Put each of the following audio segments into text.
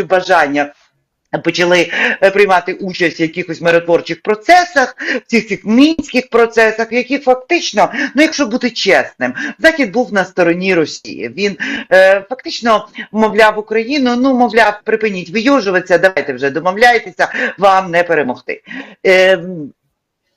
бажання. Почали е, приймати участь в якихось миротворчих процесах, в цих цих мінських процесах, які фактично, ну якщо бути чесним, Захід був на стороні Росії. Він е, фактично мовляв Україну, ну мовляв, припиніть вийожуватися, давайте вже домовляйтеся, вам не перемогти. Е,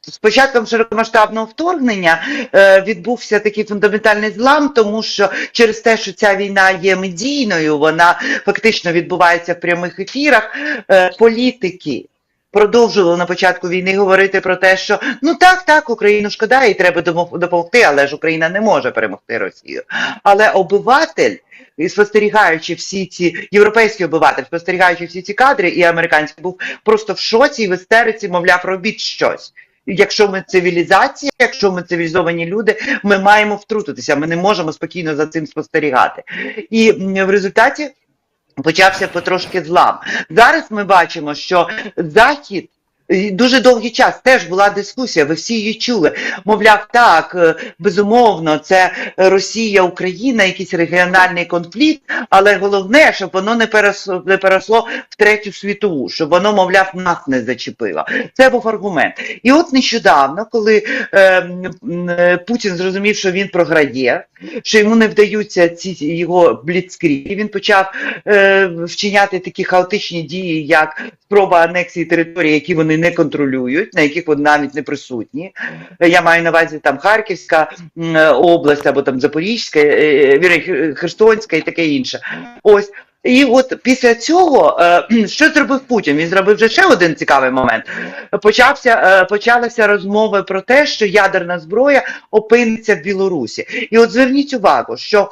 з початком широкомасштабного вторгнення е, відбувся такий фундаментальний злам, тому що через те, що ця війна є медійною, вона фактично відбувається в прямих ефірах. Е, політики продовжували на початку війни говорити про те, що ну так, так, Україну шкода, і треба допомогти, але ж Україна не може перемогти Росію. Але обиватель. Спостерігаючи всі ці європейський обиватель, спостерігаючи всі ці кадри, і американський був просто в шоці і в істериці, мовляв, робіть щось. Якщо ми цивілізація, якщо ми цивілізовані люди, ми маємо втрутитися. Ми не можемо спокійно за цим спостерігати. І в результаті почався потрошки злам. Зараз ми бачимо, що захід. Дуже довгий час теж була дискусія, ви всі її чули. Мовляв, так, е, безумовно, це Росія, Україна, якийсь регіональний конфлікт, але головне, щоб воно не переросло, не переросло в третю світову, щоб воно, мовляв, нас не зачепило. Це був аргумент. І от нещодавно, коли е, е, Путін зрозумів, що він програє, що йому не вдаються ці його бліцкріги, він почав е, вчиняти такі хаотичні дії, як спроба анексії території, які вони не контролюють, на яких вони навіть не присутні. Я маю на увазі там Харківська область або там Запорізька, е, е, Херсонська і таке інше. Ось. І от після цього, е, що зробив Путін? Він зробив вже ще один цікавий момент. Почався, почалися розмови про те, що ядерна зброя опиниться в Білорусі. І от зверніть увагу, що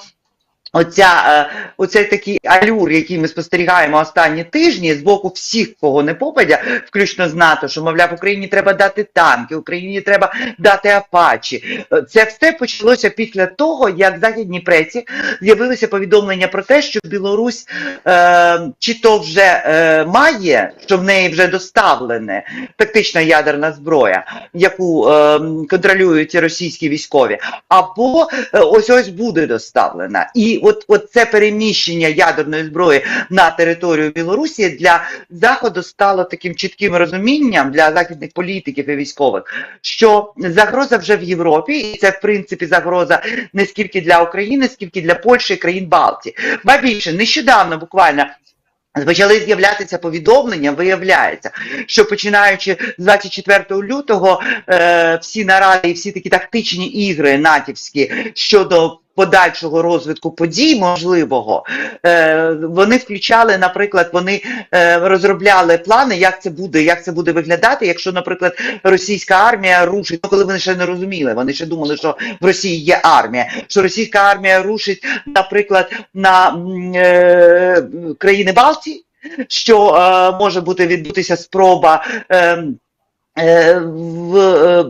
Оця, е, оцей такий алюр, який ми спостерігаємо останні тижні з боку всіх, кого не попадя, включно з НАТО, що мовляв, Україні треба дати танки, Україні треба дати апачі. Е, Це все почалося після того, як в західній пресі з'явилися повідомлення про те, що Білорусь е, чи то вже е, має, що в неї вже доставлене тактична ядерна зброя, яку е, контролюють російські військові, або е, ось ось буде доставлена. І от, от це переміщення ядерної зброї на територію Білорусі для Заходу стало таким чітким розумінням для західних політиків і військових, що загроза вже в Європі, і це в принципі загроза не скільки для України, скільки для Польщі і країн Балтії. Ба більше нещодавно буквально. Почали з'являтися повідомлення, виявляється, що починаючи з 24 лютого е, всі наради і всі такі тактичні ігри натівські щодо подальшого розвитку подій можливого, е, вони включали, наприклад, вони е, розробляли плани, як це буде, як це буде виглядати, якщо, наприклад, російська армія рушить, ну коли вони ще не розуміли, вони ще думали, що в Росії є армія, що російська армія рушить, наприклад, на е, країни Балтії, що може бути відбутися спроба. Е, в, е,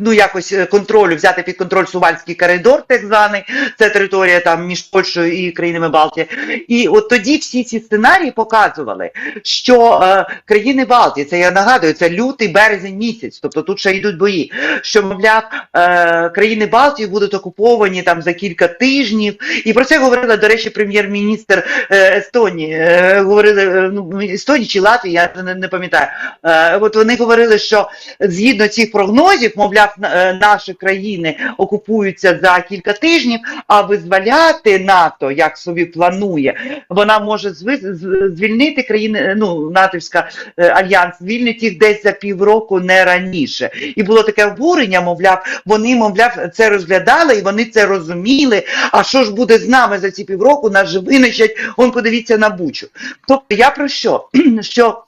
ну, якось е, контролю, взяти під контроль Сувальський коридор, так званий, це територія там між Польщею і країнами Балтії. І от тоді всі ці сценарії показували, що е, країни Балтії, це я нагадую, це лютий березень місяць, тобто тут ще йдуть бої. Що, мовляв, е, країни Балтії будуть окуповані там за кілька тижнів. І про це говорила, до речі, прем'єр-міністр Естонії. Е, говорили ну, Естонії чи Латвії, я не, не пам'ятаю. Е, от вони говорили, що згідно цих прогнозів, мовляв, е, наші країни окупуються за кілька тижнів, а визволяти НАТО, як собі планує, вона може звільнити країни, е, ну, натовська е, альянс, звільнить їх десь за півроку, не раніше. І було таке обурення, мовляв, вони, мовляв, це розглядали і вони це розуміли. А що ж буде з нами за ці півроку? Нас же винищать, он подивіться на бучу. Тобто я про що? що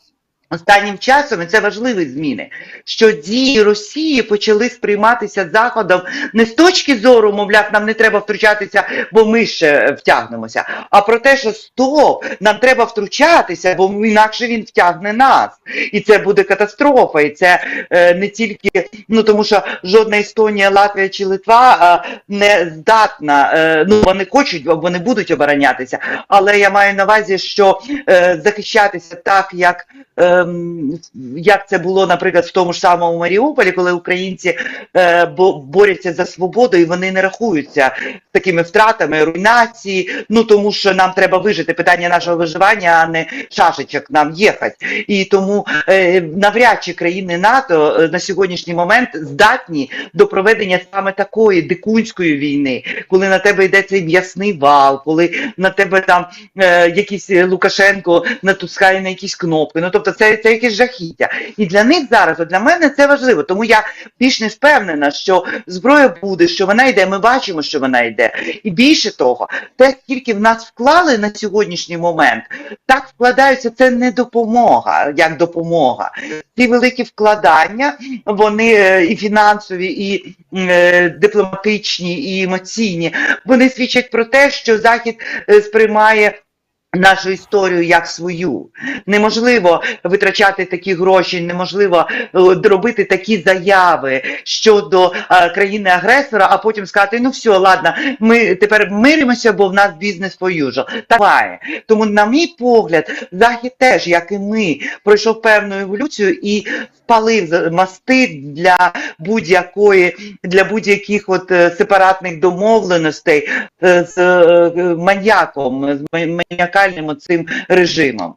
Останнім часом, і це важливі зміни, що дії Росії почали сприйматися Заходом не з точки зору, мовляв, нам не треба втручатися, бо ми ще втягнемося, а про те, що стоп, нам треба втручатися, бо інакше він втягне нас. І це буде катастрофа. І це е, не тільки, ну тому що жодна Естонія, Латвія чи Литва е, не здатна, е, ну вони хочуть, вони будуть оборонятися, але я маю на увазі, що е, захищатися так, як. Е, як це було, наприклад, в тому ж самому Маріуполі, коли українці е, бо- борються за свободу і вони не рахуються такими втратами, руйнації. Ну тому що нам треба вижити питання нашого виживання, а не шашечок нам їхати. І тому е, навряд чи країни НАТО е, на сьогоднішній момент здатні до проведення саме такої дикунської війни, коли на тебе йде цей м'ясний вал, коли на тебе там якийсь Лукашенко натискає на якісь кнопки. Ну тобто це, це якесь жахіття. І для них зараз, от для мене це важливо. Тому я більш не впевнена, що зброя буде, що вона йде. Ми бачимо, що вона йде. І більше того, те, скільки в нас вклали на сьогоднішній момент, так вкладаються, це не допомога, як допомога. Ці великі вкладання, вони е, і фінансові, і е, дипломатичні, і емоційні, вони свідчать про те, що Захід е, сприймає. Нашу історію як свою неможливо витрачати такі гроші, неможливо е, робити такі заяви щодо е, країни-агресора, а потім сказати: ну все, ладно, ми тепер миримося, бо в нас бізнес usual. Так буває. Тому, на мій погляд, захід теж, як і ми, пройшов певну еволюцію і спалив мости для будь-якої для будь-яких от е, сепаратних домовленостей з маньяком, з ма- маніакальним цим режимом.